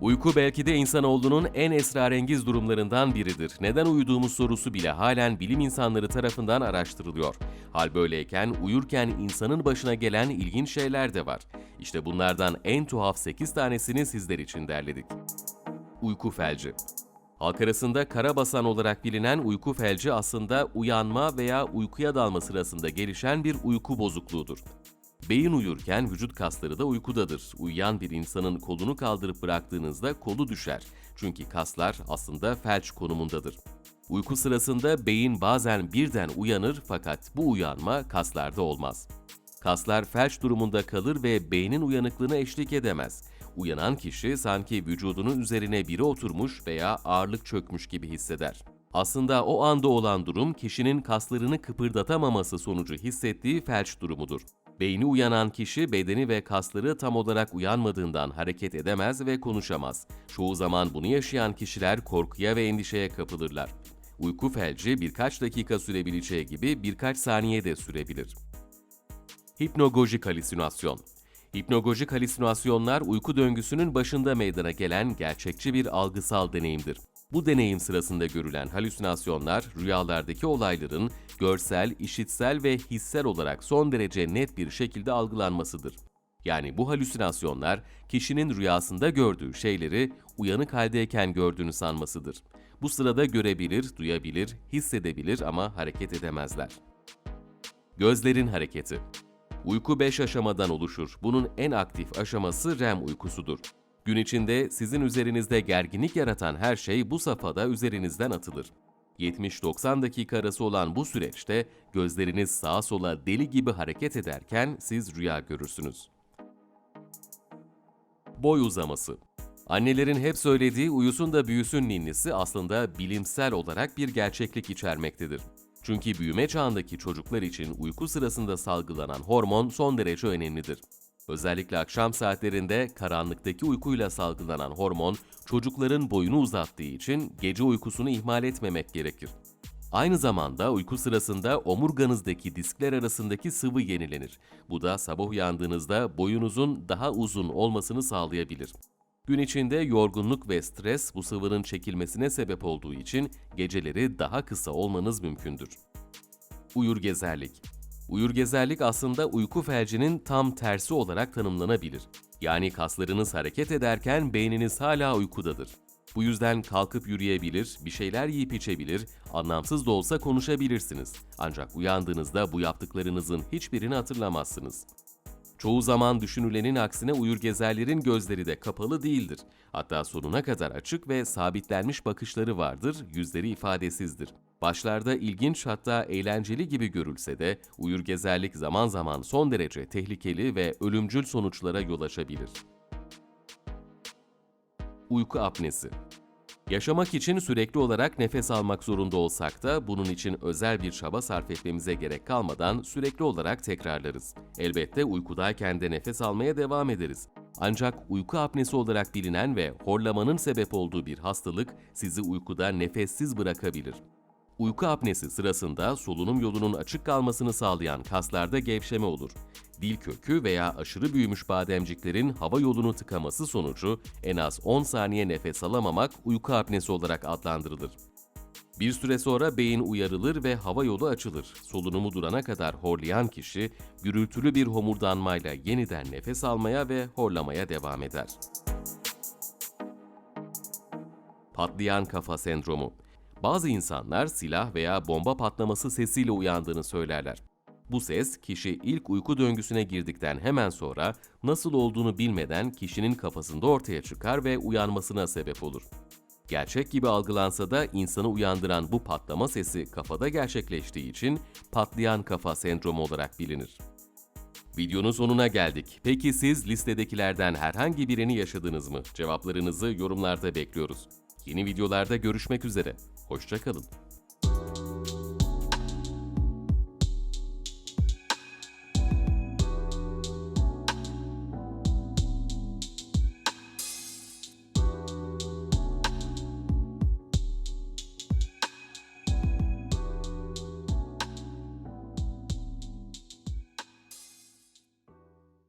Uyku belki de insanoğlunun en esrarengiz durumlarından biridir. Neden uyuduğumuz sorusu bile halen bilim insanları tarafından araştırılıyor. Hal böyleyken uyurken insanın başına gelen ilginç şeyler de var. İşte bunlardan en tuhaf 8 tanesini sizler için derledik. Uyku felci Halk arasında karabasan olarak bilinen uyku felci aslında uyanma veya uykuya dalma sırasında gelişen bir uyku bozukluğudur. Beyin uyurken vücut kasları da uykudadır. Uyuyan bir insanın kolunu kaldırıp bıraktığınızda kolu düşer. Çünkü kaslar aslında felç konumundadır. Uyku sırasında beyin bazen birden uyanır fakat bu uyanma kaslarda olmaz. Kaslar felç durumunda kalır ve beynin uyanıklığına eşlik edemez. Uyanan kişi sanki vücudunun üzerine biri oturmuş veya ağırlık çökmüş gibi hisseder. Aslında o anda olan durum kişinin kaslarını kıpırdatamaması sonucu hissettiği felç durumudur. Beyni uyanan kişi bedeni ve kasları tam olarak uyanmadığından hareket edemez ve konuşamaz. Çoğu zaman bunu yaşayan kişiler korkuya ve endişeye kapılırlar. Uyku felci birkaç dakika sürebileceği gibi birkaç saniye de sürebilir. Hipnogojik halüsinasyon Hipnogojik halüsinasyonlar uyku döngüsünün başında meydana gelen gerçekçi bir algısal deneyimdir. Bu deneyim sırasında görülen halüsinasyonlar rüyalardaki olayların görsel, işitsel ve hissel olarak son derece net bir şekilde algılanmasıdır. Yani bu halüsinasyonlar kişinin rüyasında gördüğü şeyleri uyanık haldeyken gördüğünü sanmasıdır. Bu sırada görebilir, duyabilir, hissedebilir ama hareket edemezler. Gözlerin hareketi Uyku 5 aşamadan oluşur. Bunun en aktif aşaması REM uykusudur. Gün içinde sizin üzerinizde gerginlik yaratan her şey bu safhada üzerinizden atılır. 70-90 dakika arası olan bu süreçte gözleriniz sağa sola deli gibi hareket ederken siz rüya görürsünüz. Boy uzaması Annelerin hep söylediği uyusun da büyüsün ninnisi aslında bilimsel olarak bir gerçeklik içermektedir. Çünkü büyüme çağındaki çocuklar için uyku sırasında salgılanan hormon son derece önemlidir. Özellikle akşam saatlerinde karanlıktaki uykuyla salgılanan hormon çocukların boyunu uzattığı için gece uykusunu ihmal etmemek gerekir. Aynı zamanda uyku sırasında omurganızdaki diskler arasındaki sıvı yenilenir. Bu da sabah uyandığınızda boyunuzun daha uzun olmasını sağlayabilir. Gün içinde yorgunluk ve stres bu sıvının çekilmesine sebep olduğu için geceleri daha kısa olmanız mümkündür. Uyurgezerlik Uyurgezerlik aslında uyku felcinin tam tersi olarak tanımlanabilir. Yani kaslarınız hareket ederken beyniniz hala uykudadır. Bu yüzden kalkıp yürüyebilir, bir şeyler yiyip içebilir, anlamsız da olsa konuşabilirsiniz. Ancak uyandığınızda bu yaptıklarınızın hiçbirini hatırlamazsınız. Çoğu zaman düşünülenin aksine uyurgezerlerin gözleri de kapalı değildir. Hatta sonuna kadar açık ve sabitlenmiş bakışları vardır, yüzleri ifadesizdir. Başlarda ilginç hatta eğlenceli gibi görülse de uyurgezerlik zaman zaman son derece tehlikeli ve ölümcül sonuçlara yol açabilir. Uyku apnesi Yaşamak için sürekli olarak nefes almak zorunda olsak da bunun için özel bir çaba sarf etmemize gerek kalmadan sürekli olarak tekrarlarız. Elbette uykudayken de nefes almaya devam ederiz. Ancak uyku apnesi olarak bilinen ve horlamanın sebep olduğu bir hastalık sizi uykuda nefessiz bırakabilir. Uyku apnesi sırasında solunum yolunun açık kalmasını sağlayan kaslarda gevşeme olur. Dil kökü veya aşırı büyümüş bademciklerin hava yolunu tıkaması sonucu en az 10 saniye nefes alamamak uyku apnesi olarak adlandırılır. Bir süre sonra beyin uyarılır ve hava yolu açılır. Solunumu durana kadar horlayan kişi gürültülü bir homurdanmayla yeniden nefes almaya ve horlamaya devam eder. Patlayan kafa sendromu bazı insanlar silah veya bomba patlaması sesiyle uyandığını söylerler. Bu ses kişi ilk uyku döngüsüne girdikten hemen sonra nasıl olduğunu bilmeden kişinin kafasında ortaya çıkar ve uyanmasına sebep olur. Gerçek gibi algılansa da insanı uyandıran bu patlama sesi kafada gerçekleştiği için patlayan kafa sendromu olarak bilinir. Videonun sonuna geldik. Peki siz listedekilerden herhangi birini yaşadınız mı? Cevaplarınızı yorumlarda bekliyoruz. Yeni videolarda görüşmek üzere. Hoşçakalın.